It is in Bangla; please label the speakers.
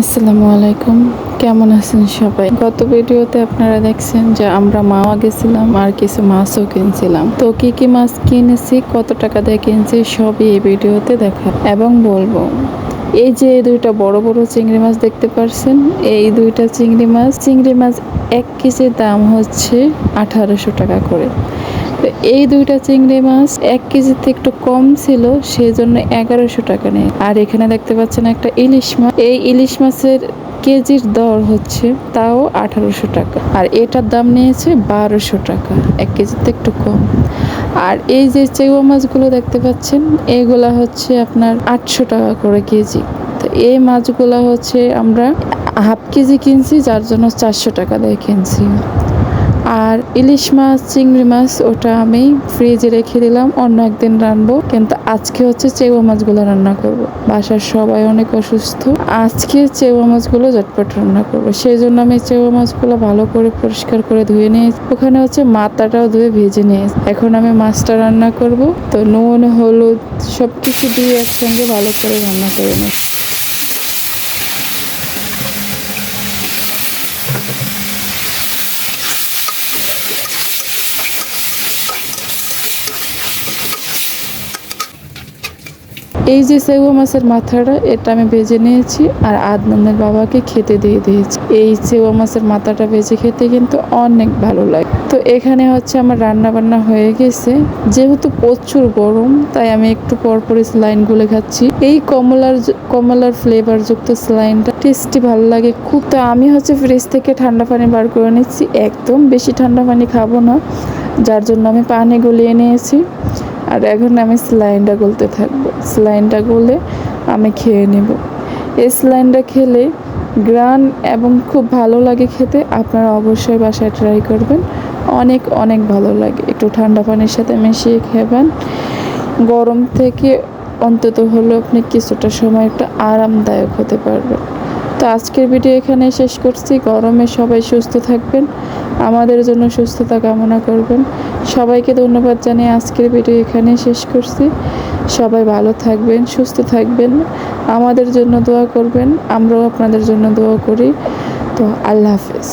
Speaker 1: আসসালামু আলাইকুম। কেমন আছেন সবাই? গত ভিডিওতে আপনারা দেখছেন যে আমরা মাওয়া গেছিলাম আর কিছু মাছও কিনছিলাম। তো কি কি মাছ কিনেছি, কত টাকা দিয়ে কিনছি, সবই এই ভিডিওতে দেখা এবং বলব। এই যে দুইটা বড় বড় চিংড়ি মাছ দেখতে পারছেন, এই দুইটা চিংড়ি মাছ চিংড়ি মাছ এক কেজির দাম হচ্ছে আঠারোশো টাকা করে। এই দুইটা চিংড়ি মাছ এক কেজিতে একটু কম ছিল সেই জন্য এগারোশো টাকা নেয়। আর এখানে দেখতে পাচ্ছেন একটা ইলিশ মাছ। এই ইলিশ মাছের কেজির দর হচ্ছে তাও আঠারোশো টাকা। আর এটার দাম নিয়েছে বারোশো টাকা, এক কেজিতে একটু কম। আর এই যে চেউয়া মাছগুলো দেখতে পাচ্ছেন, এগুলা হচ্ছে আপনার আটশো টাকা করে কেজি। তো এই মাছগুলা হচ্ছে আমরা হাফ কেজি কিনছি, যার জন্য চারশো টাকা দিয়ে কিনছি। আর ইলিশ মাছ, চিংড়ি মাছ ওটা আমি ফ্রিজে রেখে দিলাম, অন্য একদিন রানবো। কিন্তু আজকে হচ্ছে চেউয়া মাছগুলো রান্না করব। বাসার সবাই অনেক অসুস্থ। আজকে চেউয়া মাছগুলো ঝটপট রান্না করব। সেই জন্য আমি চেউয়া মাছগুলো ভালো করে পরিষ্কার করে ধুয়ে নিয়ে ওখানে হচ্ছে মাথাটাও ধুয়ে ভেজে নিয়ে এখন আমি মাছটা রান্না করব। তো নুন, হলুদ সব কিছু দিয়ে একসঙ্গে ভালো করে রান্না করে নিই এই যে সেগুয়া মাছের মাথাটা, এটা আমি ভেজে নিয়েছি আর আদনানের বাবাকে খেতে দিয়ে দিয়েছি। এই সেগুয়া মাছের মাথাটা ভেজে খেতে কিন্তু অনেক ভালো লাগে। তো এখানে হচ্ছে আমার রান্না বান্না হয়ে গেছে। যেহেতু প্রচুর গরম, তাই আমি একটু পরপরই স্লাইন গুলে খাচ্ছি। এই কমলার কমলার ফ্লেভার যুক্ত স্লাইনটা টেস্টি ভালো লাগে খুব। তো আমি হচ্ছে ফ্রিজ থেকে ঠান্ডা পানি বার করে নিচ্ছি। একদম বেশি ঠান্ডা পানি খাব না, যার জন্য আমি পানি গলিয়ে নিয়েছি। আর এখন আমি স্লাইনটা গলতে থাকব। স্লাইনটা গলে আমি খেয়ে নেব। এই স্লাইনটা খেলে গ্রান এবং খুব ভালো লাগে খেতে। আপনারা অবশ্যই বাসায় ট্রাই করবেন। অনেক অনেক ভালো লাগে। একটু ঠান্ডা পানির সাথে মিশিয়ে খাবেন। গরম থেকে অন্তত হলেও আপনি কিছুটা সময় একটা আরামদায়ক হতে পারবেন। তো আজকের ভিডিও এখানে শেষ করছি। গরমে সবাই সুস্থ থাকবেন, আমাদের জন্য সুস্থতা কামনা করবেন। সবাইকে ধন্যবাদ জানিয়ে আজকের ভিডিও এখানে শেষ করছি। সবাই ভালো থাকবেন, সুস্থ থাকবেন, আমাদের জন্য দোয়া করবেন, আমরাও আপনাদের জন্য দোয়া করি। তো আল্লাহ হাফেজ।